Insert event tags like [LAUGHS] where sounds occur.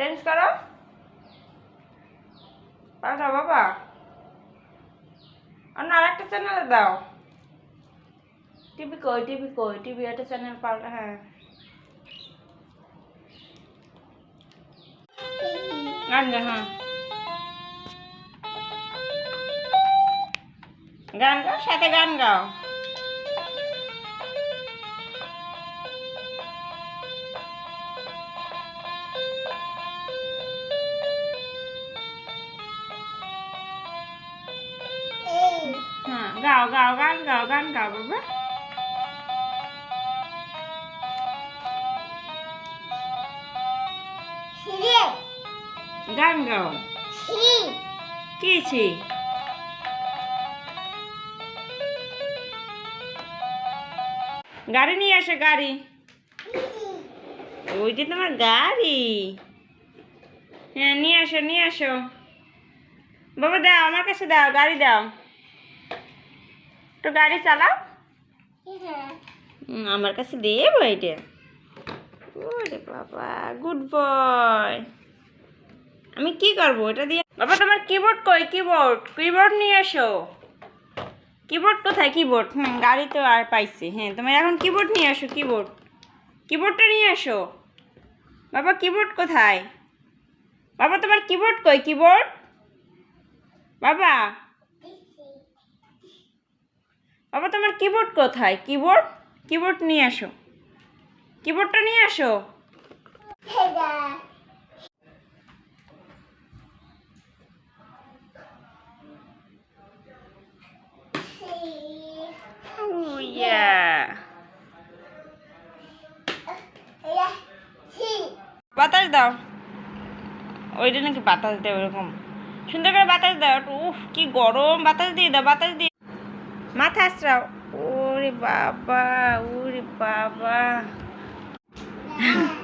Change করো। পাল্টাও বাবা। অন্য আর একটা চ্যানেলে দাও। টিভি কই টিভি কই? টিভি একটা চ্যানেল পাল্টা হ্যাঁ। গান গা হ্যাঁ। গান গাও সাথে গান গাও। গাও গাও গান গাও গান গাও বাবা গান গাও কি ছি গাড়ি নিয়ে আসো গাড়ি ওইটা তোমার গাড়ি হ্যাঁ নিয়ে আসো নিয়ে আসো বাবা দাও আমার কাছে দাও গাড়ি দাও তো গাড়ি চালাও। আমার কাছে এটা। ওরে বাবা গুড বয় আমি কি করব এটা দিয়ে বাবা তোমার কিবোর্ড কই? কিবোর্ড কিবোর্ড নিয়ে এসো। কিবোর্ড কোথায়? কিবোর্ড হুম গাড়ি তো আর পাইছে। হ্যাঁ তোমার এখন কিবোর্ড নিয়ে আসো কিবোর্ড কিবোর্ডটা নিয়ে আসো বাবা কিবোর্ড কোথায়? বাবা তোমার কিবোর্ড কই? কিবোর্ড বাবা বাবা তোমার কিবোর্ড কোথায়? কিবোর্ড কিবোর্ড নিয়ে আসো। কিবোর্ডটা নিয়ে আসো। Oh, বাতাস দাও। ওইটা নাকি বাতাস দেয় ওরকম। সুন্দর করে বাতাস দাও উফ কি গরম বাতাস দিয়ে দাও বাতাস দিয়ে মাথা আশ্রাও ওরে বাবা ওরে বাবা। [LAUGHS]